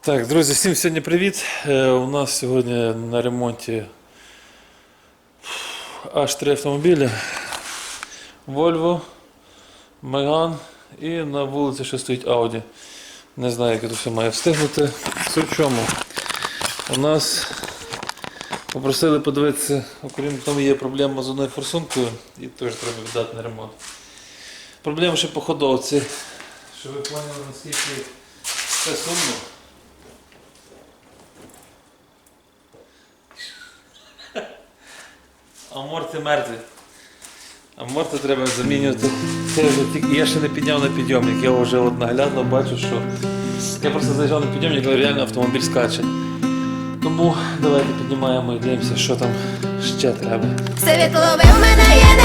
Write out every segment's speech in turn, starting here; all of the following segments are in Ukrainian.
Так, друзі, всім сьогодні привіт. Е, у нас сьогодні на ремонті аж три автомобілі. Volvo, Megane і на вулиці ще стоїть Audi. Не знаю, як тут все має встигнути. Суть в чому? У нас попросили подивитися, окрім того, є проблема з одною форсункою і теж треба віддати на ремонт. Проблема ще по ходовці. Щоб ви поняли, наскільки це сумно. Аморти мертві. Аморти треба замінювати. Це вже тільки я ще не підняв на підйомник. Я вже от наглядно бачу, що я просто заїжджав на підйомник, але реально автомобіль скаче. Тому давайте піднімаємо і дивимося, що там ще треба. Це в мене є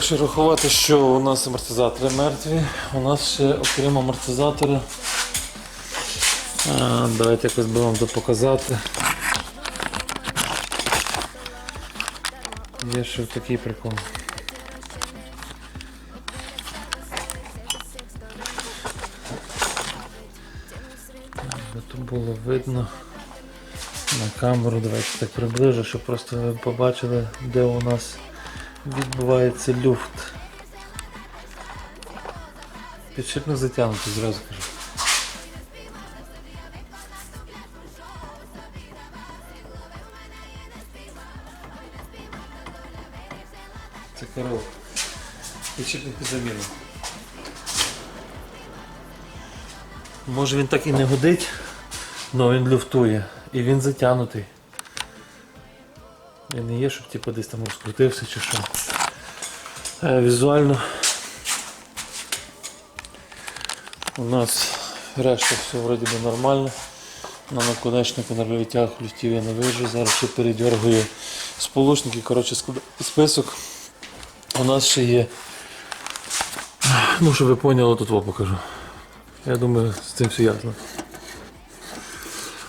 якщо рахувати, що у нас амортизатори мертві, у нас ще окрім амортизатора. Давайте якось би вам показати. Є ще такий прикол. Тут було видно на камеру, давайте так приближу, щоб просто ви побачили, де у нас відбувається люфт. Підшипник затягнутий, зразу кажу. Це корова. Підшипник під заміну. Може він так і не годить, але він люфтує і він затягнутий. І не є, щоб типу, десь там розкрутився чи що. Е, візуально у нас решта все вроді би нормально. На наконечнику на витяг люфтів я не вижу. Зараз ще передергую сполучники. Коротше, список. У нас ще є. Ну, щоб ви поняли, тут во покажу. Я думаю, з цим все ясно.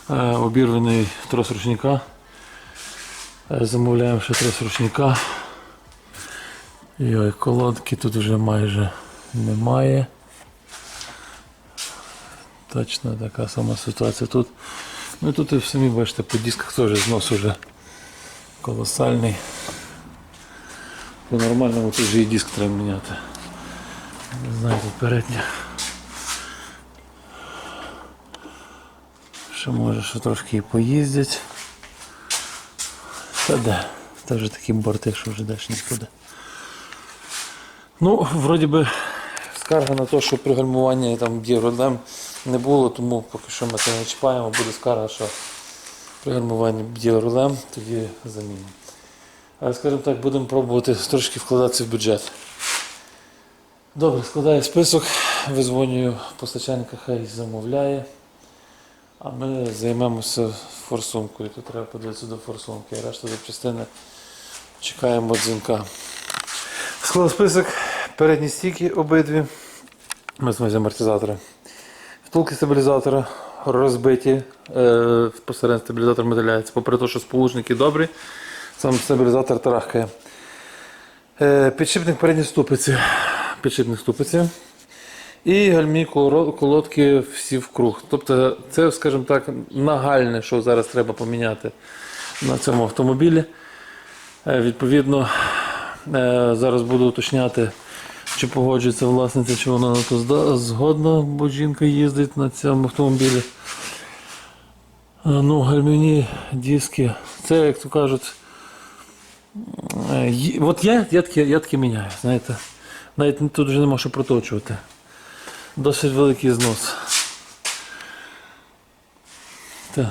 Е, обірваний трос ручника. Е, Замовляємо ще трос ручника. Йой, колодки тут вже майже немає. Точно така сама ситуація тут. Ну і тут ви самі бачите, по дисках теж знос уже колосальний. По нормальному тут вже і диск треба міняти. Не знаю, тут передня. Ще може ще трошки і поїздять. Та де? Це вже такі борти, що вже далі нікуди. Ну, вроді би, скарга на те, що при гальмуванні там діагродем не було, тому поки що ми це не чіпаємо, буде скарга, що при гальмуванні діагродем, тоді замінимо. Але, скажімо так, будемо пробувати трошки вкладатися в бюджет. Добре, складаю список, визвонюю постачальника, хай замовляє. А ми займемося форсункою. Тут треба подивитися до форсунки, а решта запчастини чекаємо дзвінка. Склав список, передні стійки обидві. Ми з амортизатори. Втулки стабілізатора розбиті. Е, стабілізатор медаляється. Попри те, що сполучники добрі, сам стабілізатор тарахкає. Е, підшипник передній ступиці. Підшипник ступиці. І гальмі колодки всі в круг. Тобто це, скажімо так, нагальне, що зараз треба поміняти на цьому автомобілі. Е, Відповідно, е, зараз буду уточняти, чи погоджується власниця, чи вона на то згодна, бо жінка їздить на цьому автомобілі. Е, Ну, гальмівні диски, це, як то кажуть, от я, я таке міняю, знаєте. Навіть тут вже нема що проточувати. Досить великий знос. Так,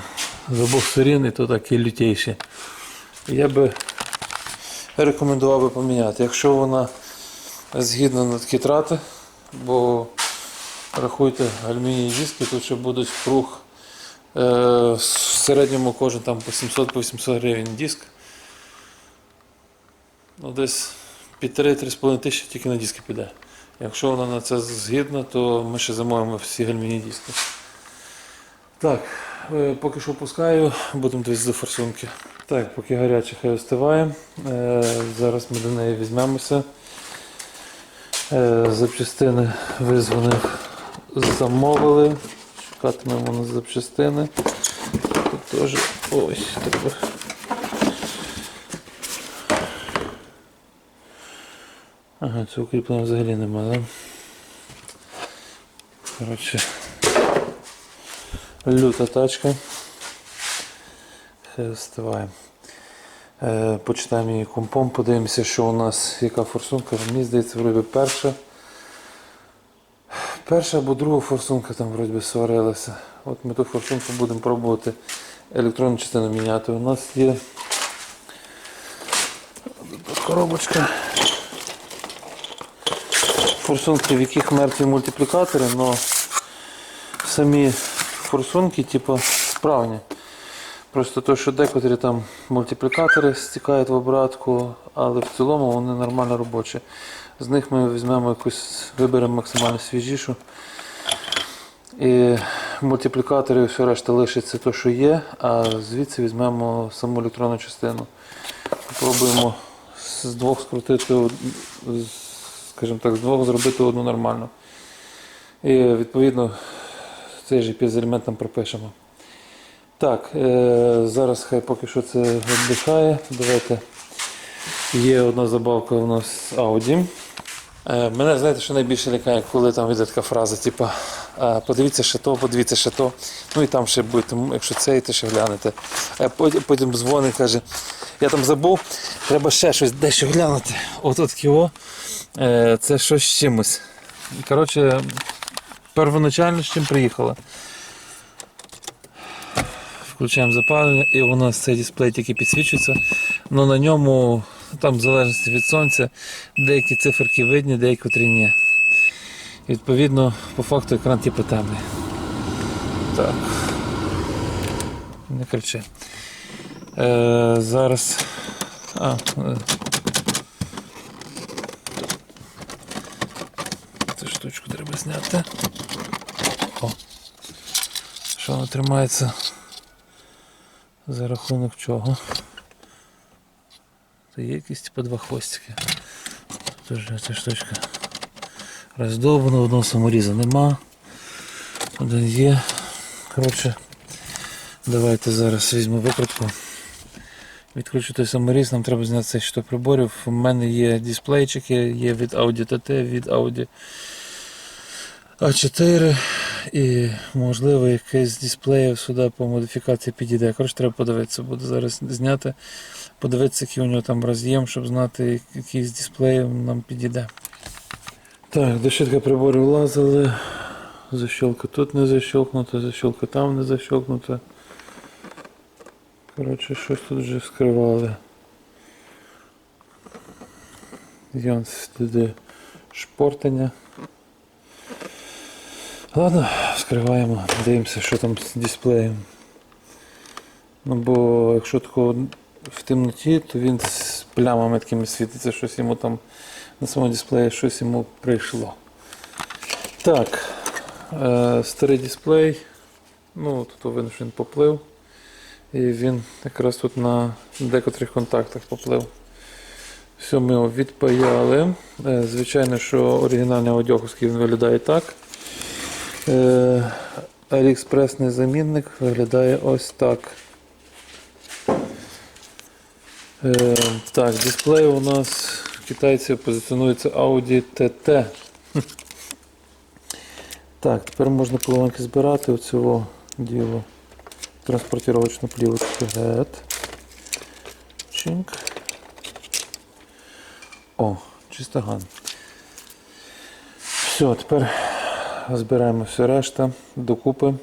з обох сторін і то такі лютейші. Я би рекомендував би поміняти. Якщо вона згідна на такі трати, бо рахуйте, алюмінійні диски тут ще будуть в круг. Е, в середньому кожен там по 700-800 гривень диск. Ну, десь півтори-три з тисячі тільки на диски піде. Якщо вона на це згідна, то ми ще замовимо всі гальмівні диски. Так, е, поки що пускаю, будемо дивитися до форсунки. Так, поки гаряче, хай остиває. Е, Зараз ми до неї візьмемося. Е, Запчастини визвонив, замовили. Шукатимемо на запчастини. Тут теж. Ой, тепер. Ага, це укріплення взагалі нема, да? Коротше. Люта тачка. Хай остиває. Е, почитаємо її компом, подивимося, що у нас, яка форсунка. Мені здається, вроді перша. Перша або друга форсунка там вроді сварилася. От ми ту форсунку будемо пробувати електронну частину міняти. У нас є коробочка. Форсунки, в яких мертві мультиплікатори, але самі форсунки типу, справні. Просто то, що декотрі там мультиплікатори стікають в обратку, але в цілому вони нормально робочі. З них ми візьмемо якусь, виберемо максимально свіжішу. І мультиплікатори і все решта лишиться те, що є, а звідси візьмемо саму електронну частину. Попробуємо з двох скрутити, скажімо так, з двох зробити одну нормальну. І відповідно цей же пізелемент там пропишемо. Так, е, зараз хай поки що це віддихає. Давайте. Є одна забавка у нас Audi. Е, мене знаєте, що найбільше лякає, коли там йде така фраза, типу, подивіться ще то, подивіться ще то. Ну і там ще буде, якщо це, те ще глянете. Е, потім, дзвонить, каже, я там забув, треба ще щось дещо глянути. От от кіо, це щось з чимось. Коротше, первоначально з чим приїхала. Включаємо запалення і у нас цей дисплей тільки підсвічується. але на ньому, там в залежності від сонця, деякі циферки видні, деякі ні. Відповідно, по факту екран типу темний. Так. Не кричи. Е, зараз. А, е. Цю штучку треба зняти. О. Що воно тримається? За рахунок чого? Це є якісь типу два хвостики. Же ця штучка роздовбана, одного саморіза нема. Один є. Коротше, давайте зараз візьму викрутку. Відкручу той саморіз, нам треба зняти цей що приборів. У мене є дисплейчики, є від Audi TT, від Audi А4 і можливо якийсь дисплеїв сюди по модифікації підійде. Коротше, треба подивитися, буду зараз зняти, подивитися, який у нього там роз'єм, щоб знати, який з дисплеїв нам підійде. Так, дощитка приборів лазили. Защелка тут не защелкнута, защелка там не защелкнута. Коротше, щось тут вже вскривали. Янс туди шпортання. Ладно, вскриваємо, дивимося, що там з дисплеєм. Ну бо якщо тако в темноті, то він з плямами такими світиться, щось йому там на самому дисплеї щось йому прийшло. Так, е, старий дисплей. Ну, тут що він поплив. І він якраз тут на декотрих контактах поплив. Все, ми його відпаяли. Е, Звичайно, що оригінальний аудіоховський він виглядає так. Е, Аліекспресний замінник виглядає ось так. Е, Так, дисплей у нас китайці позиціонується Audi TT. Так, тепер можна половинки збирати оцього діло. Транспортировочну плівочку гет. Чинк. О, чистоган. Все, тепер збираємо все решта докупи.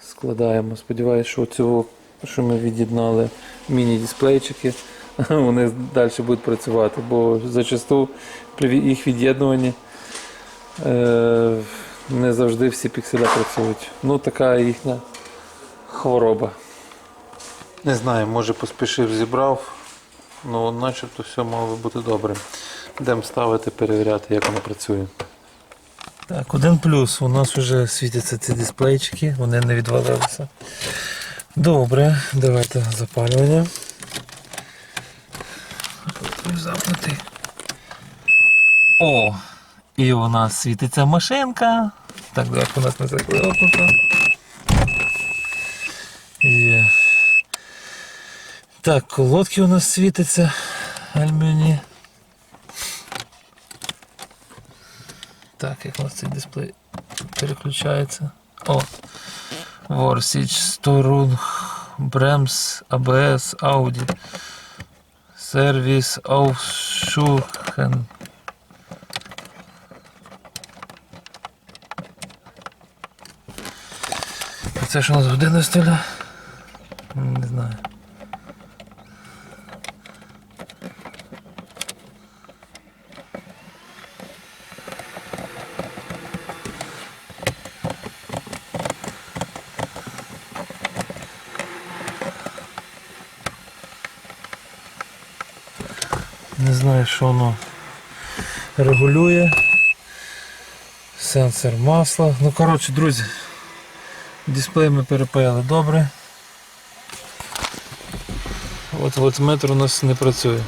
Складаємо. Сподіваюся, що цього, що ми від'єднали міні-дисплейчики, вони далі будуть працювати, бо зачасту при їх від'єднуванні е, не завжди всі пікселя працюють. Ну, така їхня хвороба. Не знаю, може поспішив, зібрав. Ну, начебто все мало бути добре. Йдемо ставити, перевіряти, як воно працює. Так, один плюс. У нас вже світяться ці дисплейчики, вони не відвалилися. Добре, давайте запалювання. Тут Запнути. О! І у нас світиться машинка. Так, як у нас не заклеєнута. Є. Так, колодки у нас світяться. Альміні. Так, як у нас цей дисплей переключається. О! Ворсіч, Сторунг, Бремс, АБС, Ауді. Сервіс, Aufschuchen. Це що у нас година столя? Не знаю. Не знаю, що воно регулює. Сенсор масла. Ну, коротше, друзі, дисплей ми перепаяли добре. От вольтметр у нас не працює.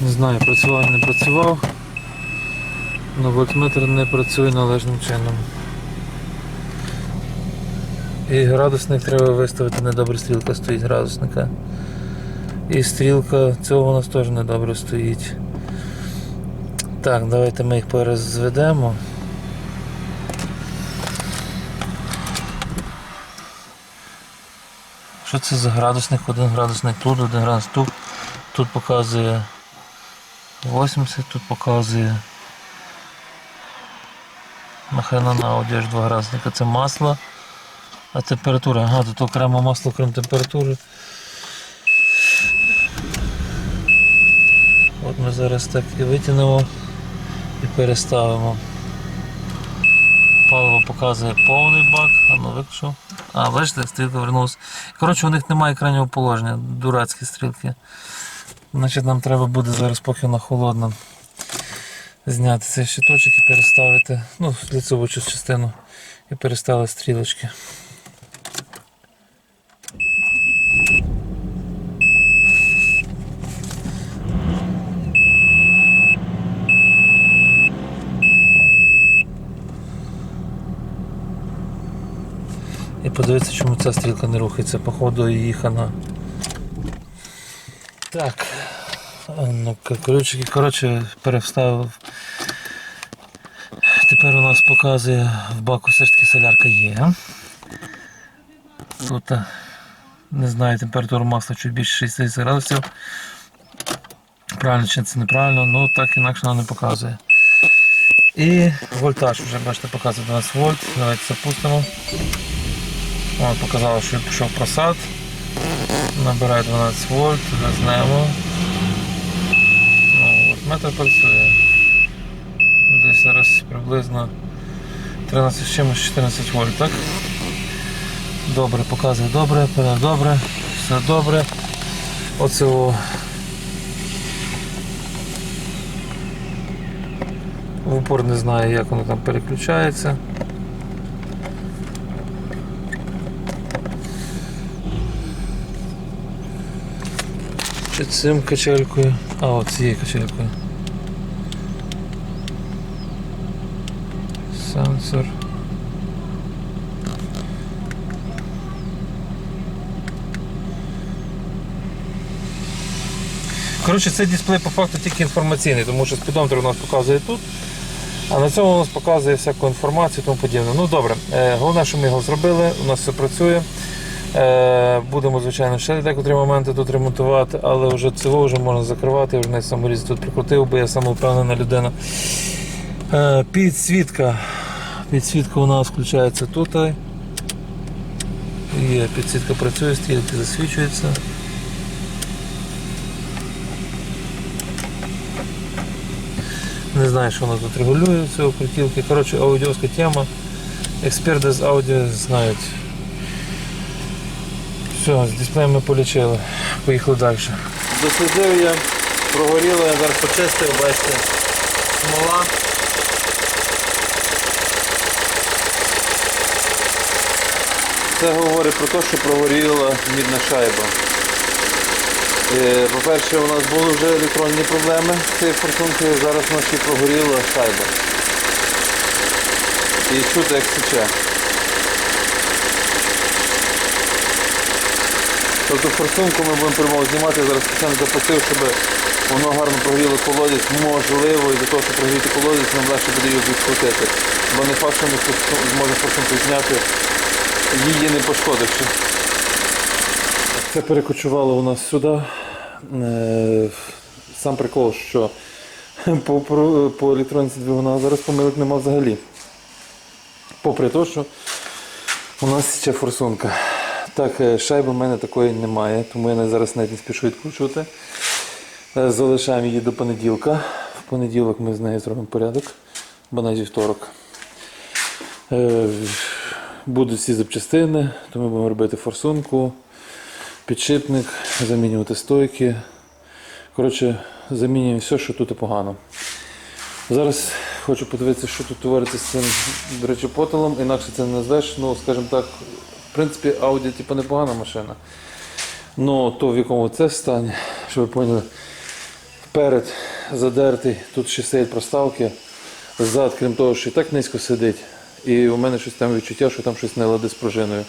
Не знаю, працював, не працював. але вольтметр не працює належним чином. І градусник треба виставити недобре стрілка стоїть градусника. І стрілка цього у нас теж недобре стоїть. Так, давайте ми їх перезведемо. Що це за градусник? Один градусник тут, один градусник тут. Тут показує 80, тут показує нахрена на аж 2 градусника. Це масло. А температура, ага, тут окремо масло, крім температури. От ми зараз так і витягнемо і переставимо. Паливо показує повний бак, а ну виключу. А, бачите, стрілка вернулася. Коротше, у них немає крайнього положення, дурацькі стрілки. Значить нам треба буде зараз, поки вона холодна, зняти цей щиточок і переставити, ну, лицеву частину і переставити стрілочки. І подивитися, чому ця стрілка не рухається, походу її. Так. Ну, к- ключики, коротше, переставив. Тепер у нас показує в баку все ж таки солярка є. Тут не знаю, температура масла чуть більше 60 градусів. Правильно чи це неправильно, ну так інакше вона не показує. І вольтаж вже бачите показує 12 вольт. Давайте запустимо. Вона показала, що пішов просад. Набирає 12 вольт, газнемо. Ну, от метр працює. Десь зараз приблизно 13 з чимось 14 вольт, так? Добре, показує добре, пине добре, все добре. Оце о. В упор не знаю, як воно там переключається. Чи цим качелькою? А, от цією качелькою. Сенсор. Коротше, цей дисплей по факту тільки інформаційний, тому що спідометр у нас показує тут, а на цьому у нас показує всяку інформацію і тому подібне. Ну добре, е, головне, що ми його зробили, у нас все працює. Е, Будемо, звичайно, ще декотрі моменти тут ремонтувати, але вже цього вже можна закривати, я вже навіть саморіз тут прикрутив, бо я самовпевнена людина. Е, Підсвітка. Підсвітка у нас включається тут. Є, підсвітка працює, стрілки засвічуються. Не знаю, що воно тут регулює цього крутілки. Коротше, аудіоська тема. Експерти з аудіо знають. Все, з дисплеєм ми полічили. Поїхали далі. Дослідив я, прогоріло, я зараз почистив, бачите, смола. Це говорить про те, що прогоріла мідна шайба. Е, По-перше, у нас були вже електронні проблеми з цією форсункою, зараз ще прогоріла шайба. І чути як сече. Тобто форсунку ми будемо прямо знімати, зараз спеціально запустив, щоб воно гарно прогріло колодязь. Можливо, і для того, щоб прогріти колодязь, нам легше буде її відкрутити. Бо не факт, що ми зможемо форсунку зняти, її не пошкодивши. Це перекочувало у нас сюди. Е, Сам прикол, що по, по електроніці двигуна зараз помилок нема взагалі. Попри те, що у нас ще форсунка. Так, е, шайби в мене такої немає, тому я зараз навіть не спішу відкручувати. Е, Залишаємо її до понеділка. В понеділок ми з нею зробимо порядок, бо навіть вівторок. Е, Будуть всі запчастини, то ми будемо робити форсунку, підшипник, замінювати стойки. Коротше, замінюємо все, що тут погано. Зараз хочу подивитися, що тут твориться з цим, речі. Інакше це не назвеш. Ну, скажімо так, в принципі, Audi типу, непогана машина. Ну, то в якому це стані, щоб ви поняли, вперед задертий, тут ще стоять проставки. Зад, крім того, що і так низько сидить. І у мене щось там відчуття, що там щось не лади з пружиною.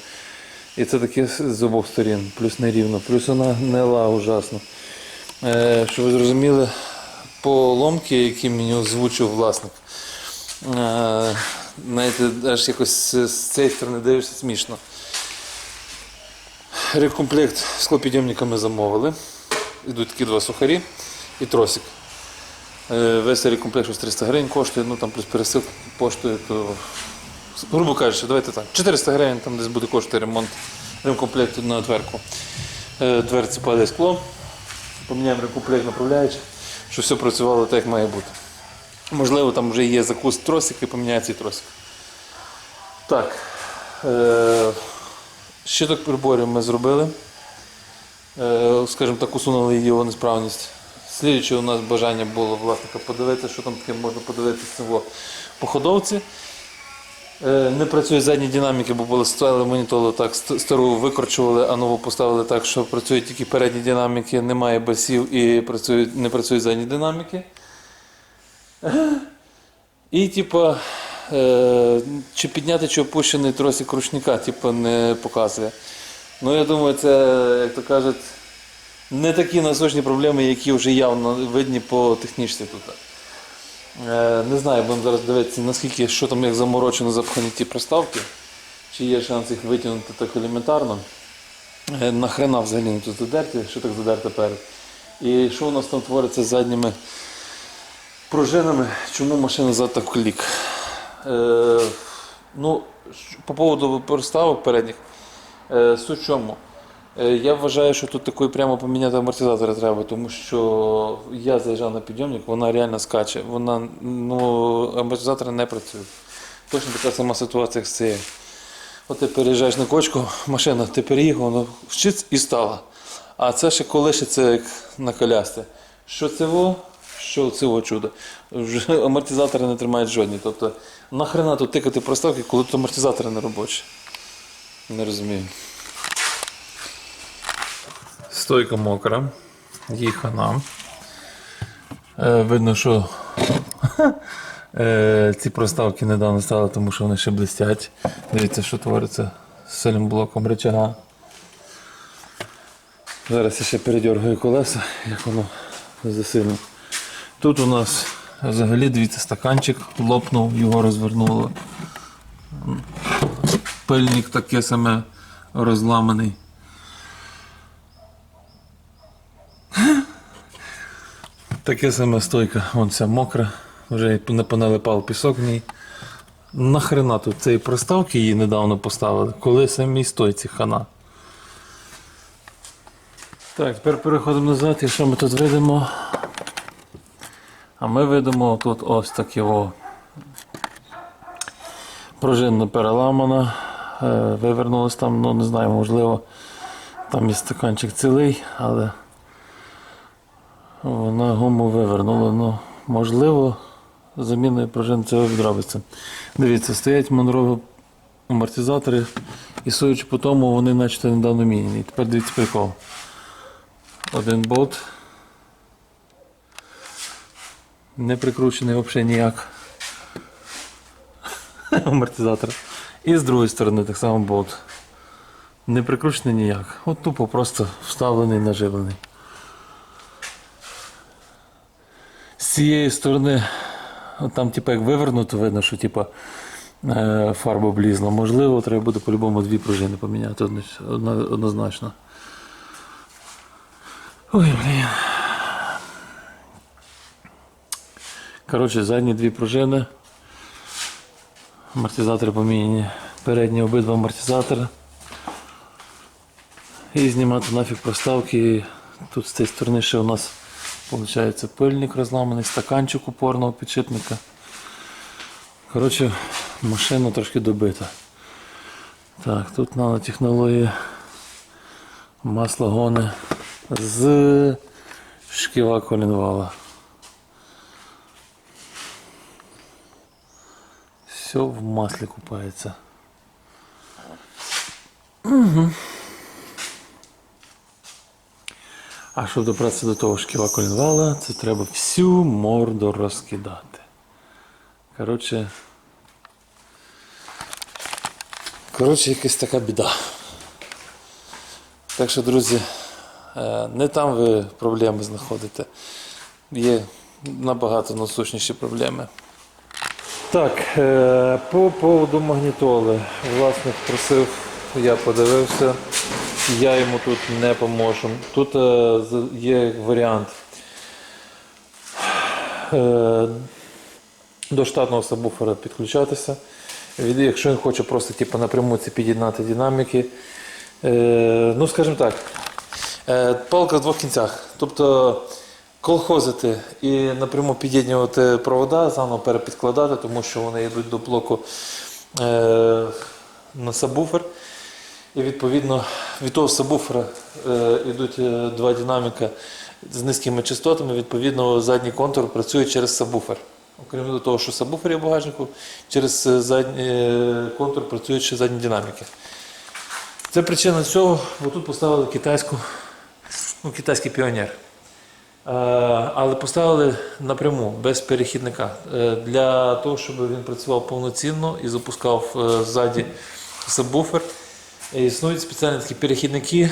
І це таке з обох сторін, плюс нерівно, плюс вона гнила ужасно. Е, щоб ви зрозуміли, поломки, які мені озвучив власник. Е, знаєте, аж якось з цієї сторони дивишся смішно. Рекомплект з склопідйомниками замовили. Йдуть такі два сухарі і тросик. Е, Весь цей комплект щось 300 гривень коштує, ну там плюс пересилка коштує, то, грубо кажучи, давайте так, 400 гривень там десь буде коштувати ремонт ремкомплекту на дверку. Е, Дверці падає скло, поміняємо ремкомплект направляючи, щоб все працювало так, як має бути. Можливо, там вже є закус тросик і поміняється тросик. Так. Щиток приборів ми зробили. Е, скажімо так, усунули його несправність. Слідуюче у нас бажання було власника подивитися, що там таке можна подивитися по ходовці. Е, Не працюють задні динаміки, бо були ставили монітолу так, стару викорчували, а нову поставили так, що працюють тільки передні динаміки, немає басів і працюють, не працюють задні динаміки. І типа, чи підняти, чи опущений тросик ручника, типа, не показує. Ну, я думаю, це, як то кажуть, не такі насущні проблеми, які вже явно видні по технічці тут. Е, не знаю, будемо зараз дивитися, наскільки що там як заморочено запхані ті проставки, чи є шанс їх витягнути так елементарно. Е, нахрена взагалі не тут задерті, що так задерти перед. І що у нас там твориться з задніми пружинами, чому машина зад так клік. Е, ну, по поводу проставок передніх, е, суть чому? Е, Я вважаю, що тут такої прямо поміняти амортизатори треба, тому що я заїжджав на підйомник, вона реально скаче. Вона, ну, амортизатори не працюють. Точно така сама ситуація, як з цією. От ти переїжджаєш на кочку, машина, ти переїхав, воно вчиться і стала. А це ще колишиться як на колясці. Що це во, що во чудо. Амортизатори не тримають жодні. Тобто нахрена тут тикати проставки, коли тут амортизатори не робочі. Не розумію. Стойка мокра, їй хана. Е, видно, що е, ці проставки недавно стали, тому що вони ще блистять. Дивіться, що твориться з сильним блоком рычага. Зараз я ще передергаю колеса, як воно засильно. Тут у нас взагалі, дивіться, стаканчик лопнув, його розвернуло. Пильник таке саме розламаний. Таке саме стойка, вон вся мокра, вже не поналипав пісок в ній. Нахрена тут цієї проставки її недавно поставили, коли самій стойці хана. Так, тепер переходимо назад і що ми тут видимо? А ми видимо тут ось таке о. Пружинно переламана. Е, Вивернулось там, ну не знаю, можливо, там і стаканчик цілий, але вона гуму вивернула. Ну, можливо, заміною пружин це відробиться. Дивіться, стоять манрові амортизатори, і судячи по тому, вони начебто недавно міняні. Тепер дивіться прикол. Один болт. Не прикручений взагалі ніяк. Амортизатор. І з другої сторони так само болт. Не прикручений ніяк. От тупо просто вставлений, наживлений. З цієї сторони, от там типу, як вивернуто, видно, що типу, е, фарба облізла. Можливо, треба буде по-любому дві пружини поміняти одно- одно- однозначно. Ой, блін. Коротше, задні дві пружини. Амортизатори поміняні. Передні обидва амортизатори. І знімати нафіг проставки. Тут з цієї сторони ще у нас виходить пильник розламаний, стаканчик упорного підшипника. Коротше, машина трошки добита. Так, тут нанотехнологія масло гоне з шківа колінвала. Все в маслі купається. А щоб добратися до того шківа колінвала, це треба всю морду розкидати. Коротше. Коротше, якась така біда. Так що, друзі, е, не там ви проблеми знаходите. Є набагато насущніші проблеми. Так, е, по поводу магнітоли. Власник просив, я подивився, я йому тут не поможу. Тут е, є варіант. Е, До штатного сабвуфера підключатися. Якщо він хоче просто типу, напряму це під'єднати динаміки. Ну, скажімо так, палка в двох кінцях. Тобто колхозити і напряму під'єднувати провода, заново перепідкладати, тому що вони йдуть до блоку е, на сабвуфер. І відповідно від того сабвуфера е, йдуть е, два динаміка з низькими частотами, відповідно, задній контур працює через сабвуфер. Окрім того, що сабвуфер є багажнику, через задній е, контур працюють ще задні динаміки. Це причина цього, бо тут поставили китайську, ну, китайський піонер. Е, Але поставили напряму, без перехідника, Е, для того, щоб він працював повноцінно і запускав е, ззаді сабвуфер. Існують спеціальні такі перехідники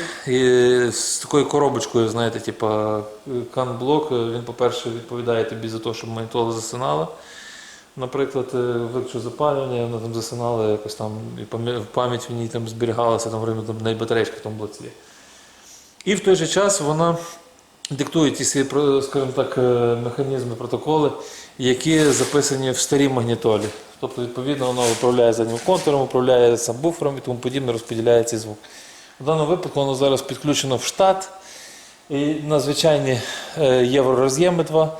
з такою коробочкою, знаєте, типу канблок. Він, по-перше, відповідає тобі за те, щоб монітор засинала. Наприклад, виключу запалювання, вона там засинала якось там, і пам'я- пам'ять в ній там зберігалася, там там навіть батарейка в тому блоці. І в той же час вона диктує ті свої, скажімо так, е, механізми, протоколи, які записані в старій магнітолі. Тобто, відповідно, воно управляє заднім контуром, управляє сабвуфером і тому подібне, розподіляє цей звук. В даному випадку воно зараз підключено в штат і на звичайні е, євророз'єми 2.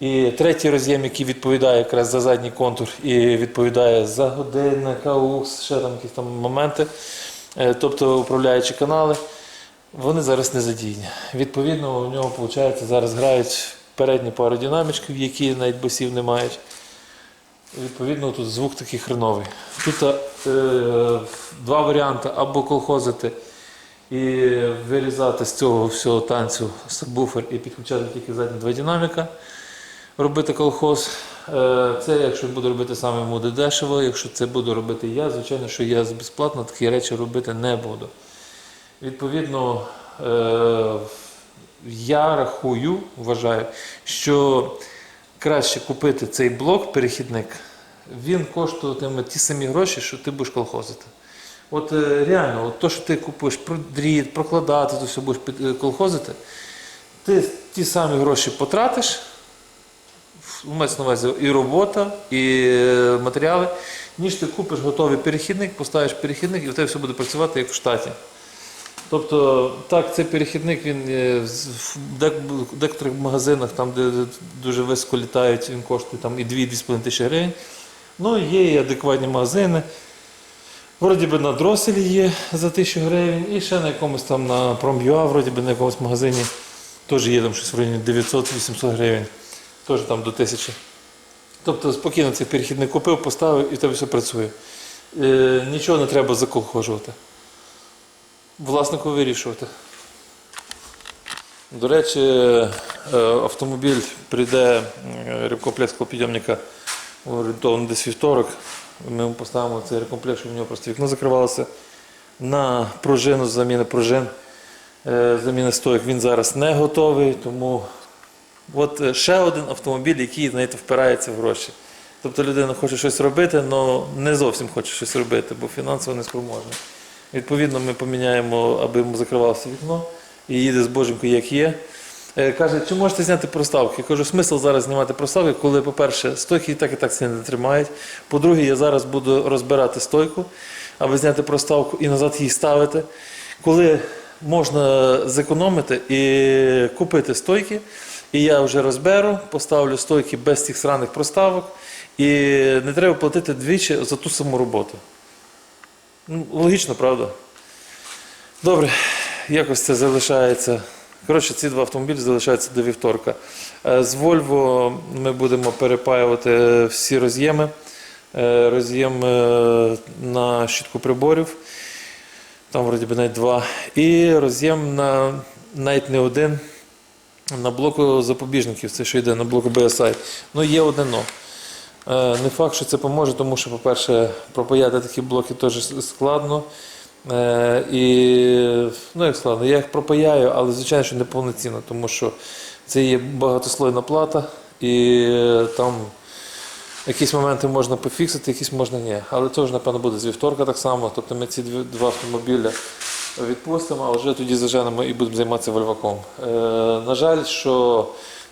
І третій роз'єм, який відповідає якраз за задній контур і відповідає за годинник, аукс, ще там якісь там моменти, е, тобто управляючі канали, вони зараз не задіяні. Відповідно, у нього виходить, зараз грають передні пари динамічків, які навіть басів не мають. Відповідно, тут звук такий хреновий. Тут е, два варіанти: або колхозити і вирізати з цього всього танцю сабвуфер і підключати тільки задні два динаміка, робити колхоз. Е, Це якщо буду робити саме буде дешево, якщо це буду робити я, звичайно, що я безплатно такі речі робити не буду. Відповідно, е, я рахую, вважаю, що краще купити цей блок, перехідник, він коштуватиме ті самі гроші, що ти будеш колхозити. От е, реально, от то, що ти купуєш дріт, прокладати, то все будеш е, колхозити, ти ті самі гроші потратиш, мається на увазі і робота, і матеріали, ніж ти купиш готовий перехідник, поставиш перехідник, і в тебе все буде працювати як в штаті. Тобто, так, цей перехідник він е, в декотрих магазинах, там, де дуже високо літають, він коштує там, і 2-2,5 тисячі гривень. Ну, є і адекватні магазини. Вроді би на дроселі є за тисячу гривень, і ще на якомусь там на Prom.ua, вроді би на якомусь магазині теж є там щось в районі 900-800 гривень, теж там до тисячі. Тобто спокійно цей перехідник купив, поставив і тебе все працює. Е, нічого не треба заколхожувати. Власнику вирішувати. До речі, е, автомобіль прийде е, ремкомплект склопідйомника орієнтовно десь вівторок. Ми поставимо цей ремкомплект, щоб у нього просто вікно закривалося. На пружину, заміни пружин, е, заміни стоїк він зараз не готовий, тому от ще один автомобіль, який знаєте, впирається в гроші. Тобто людина хоче щось робити, але не зовсім хоче щось робити, бо фінансово не спроможна. Відповідно, ми поміняємо, аби йому закривалося вікно і їде з боженькою, як є. Е, Каже, чи можете зняти проставки? Я кажу, смисл зараз знімати проставки, коли, по-перше, стойки так і так ціни не тримають. По-друге, я зараз буду розбирати стойку, аби зняти проставку і назад її ставити. Коли можна зекономити і купити стойки, і я вже розберу, поставлю стойки без цих сраних проставок, і не треба платити двічі за ту саму роботу. Ну, логічно, правда? Добре, якось це залишається. Коротше, ці два автомобілі залишаються до вівторка. Е, З Volvo ми будемо перепаювати всі роз'єми. Е, Роз'єм е, на щітку приборів, там вроді би навіть два. І роз'єм на навіть не один на блоку запобіжників, це що йде на блоку BSI. Ну, є одне но. Е, Не факт, що це поможе, тому що, по-перше, пропаяти такі блоки теж складно. Е, І, ну як складно, я їх пропаяю, але звичайно, що не повноцінно, тому що це є багатослойна плата, і е, там якісь моменти можна пофіксити, якісь можна ні. Але це вже, напевно, буде з вівторка так само. Тобто ми ці два автомобіля відпустимо, а вже тоді заженемо і будемо займатися вольваком. На жаль, що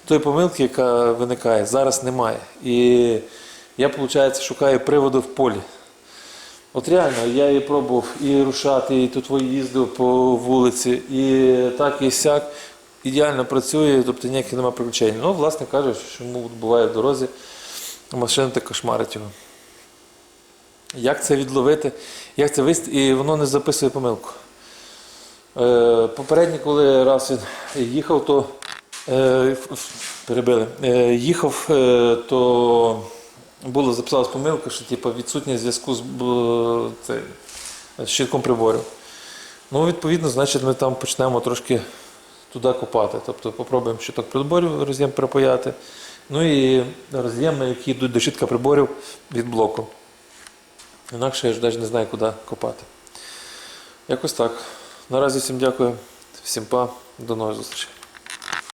тої помилки, яка виникає, зараз немає. І я, виходить, шукаю приводу в полі. От реально, я її пробував і рушати, і тут їздив по вулиці, і так, і сяк. Ідеально працює, тобто ніяких немає приключень. Ну, власне кажучи, що йому буває в дорозі, машина так кошмарить його. Як це відловити, як це вист... і воно не записує помилку. Е, попередній, коли раз він їхав, то е, перебили. Е, їхав, е, то було записалась помилка, що типу, відсутність зв'язку з, це, з щитком приборів. Ну, відповідно, значить, ми там почнемо трошки туди копати. Тобто попробуємо щиток приборів роз'єм припаяти. Ну і роз'єми, які йдуть до щитка приборів від блоку. Інакше я ж навіть не знаю, куди копати. Якось так. Наразі всім дякую, всім па, до нових зустрічей.